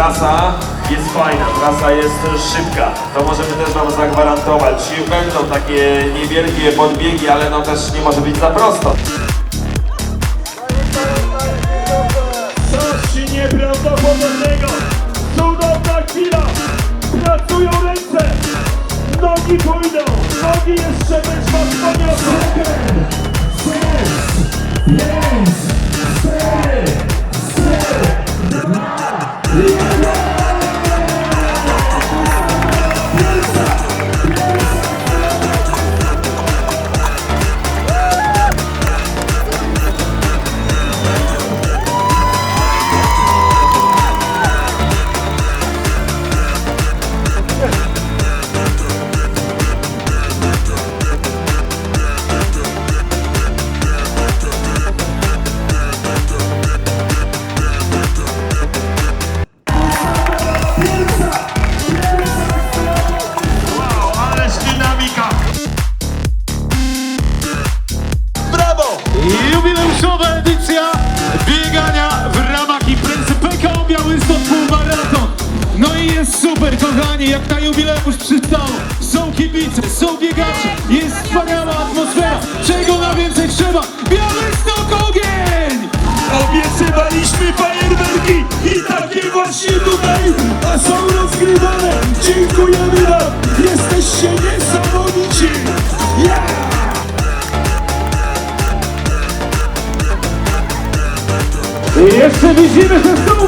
trasa jest fajna, trasa jest szybka. To możemy też Wam zagwarantować. Będą takie niewielkie podbiegi, ale no też nie może być za prosto. Coś nieprawdopodobnego! Cudowna chwila! Pracują ręce! Nogi pójdą! Nogi jeszcze też was poniosą! Super, kochani, jak na jubileusz przystało. Są kibice, są biegacze, jest wspaniała atmosfera. Czego na więcej trzeba? Białystok ogień! Obiecywaliśmy fajerwerki i takie właśnie tutaj a są rozgrywane. Dziękujemy wam, jesteście niesamowici. Yeah! I jeszcze widzimy, że są